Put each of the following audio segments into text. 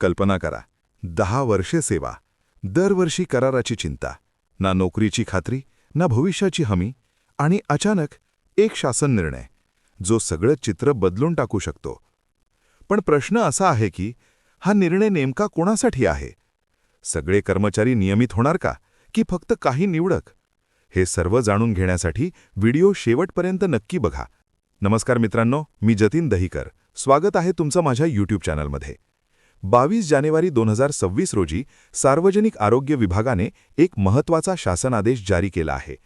कल्पना करा. दहा वर्षे सेवा दरवर्षी कराराची चिंता ना नोकरीची खात्री ना भविष्याची हमी आणि अचानक एक शासन निर्णय जो सगळं चित्र बदलून टाकू शकतो. पण प्रश्न असा आहे की हा निर्णय नेमका कोणासाठी आहे? सगळे कर्मचारी नियमित होणार का की फक्त काही निवडक? हे सर्व जाणून घेण्यासाठी व्हिडिओ शेवटपर्यंत नक्की बघा. नमस्कार मित्रांनो मी जतीन दहीकर. स्वागत आहे तुमचं माझ्या यूट्यूब चॅनलमध्ये. बावीस जानेवारी दोन हजार सव्वीस रोजी सार्वजनिक आरोग्य विभागाने एक महत्त्वाचा शासनादेश जारी केला आहे.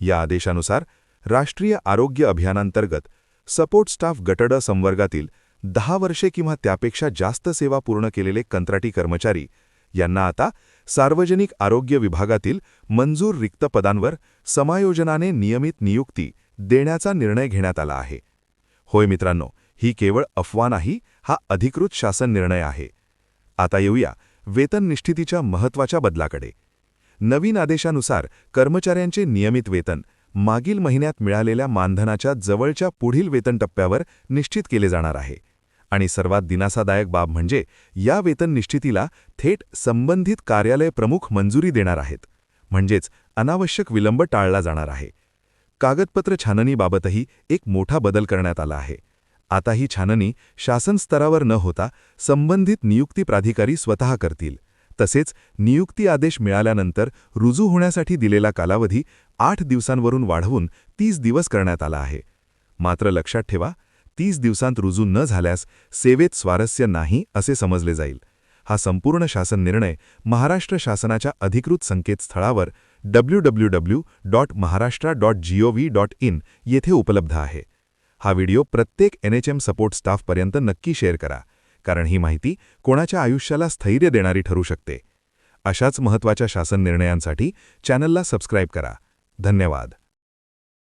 या आदेशानुसार राष्ट्रीय आरोग्य अभियानांतर्गत सपोर्ट स्टाफ गटड संवर्गातील दहा वर्षे किंवा त्यापेक्षा जास्त सेवा पूर्ण केलेले कंत्राटी कर्मचारी यांना आता सार्वजनिक आरोग्य विभागातील मंजूर रिक्त पदांवर समायोजनाने नियमित नियुक्ती देण्याचा निर्णय घेण्यात आला आहे. होय मित्रांनो ही केवळ अफवा नाही हा अधिकृत शासन निर्णय आहे. आता येऊया वेतन निश्चितीच्या महत्त्वाच्या बदलाकडे. नवीन आदेशानुसार कर्मचाऱ्यांचे नियमित वेतन मागील महिन्यात मिळालेल्या मानधनाच्या जवळच्या पुढील वेतन टप्प्यावर निश्चित केले जाणार आहे. आणि सर्वात दिनासादायक बाब म्हणजे या वेतन निश्चितीला थेट संबंधित कार्यालय प्रमुख मंजुरी देणार आहेत. म्हणजेच अनावश्यक विलंब टाळला जाणार आहे. कागदपत्र छाननीबाबतही एक मोठा बदल करण्यात आला आहे. आता ही छाननी शासन स्तरावर न होता संबंधित नियुक्ती प्राधिकारी स्वतः करतील. तसेच नियुक्ती आदेश मिळाल्यानंतर रुजू होण्यासाठी दिलेला कालावधी आठ दिवसांवरून वाढवून तीस दिवस करण्यात आला आहे. मात्र लक्षात ठेवा तीस दिवसांत रुजू न झाल्यास सेवेत स्वारस्य नाही असे समजले जाईल. हा संपूर्ण शासन निर्णय महाराष्ट्र शासनाच्या अधिकृत संकेतस्थळावर W W W dot Maharashtra dot gov dot in येथे उपलब्ध आहे. हा व्हिडिओ प्रत्येक एनएचएम सपोर्ट स्टाफपर्यंत नक्की शेअर करा कारण ही माहिती कोणाच्या आयुष्याला स्थैर्य देणारी ठरू शकते. अशाच महत्त्वाच्या शासन निर्णयांसाठी चॅनलला सबस्क्राईब करा. धन्यवाद.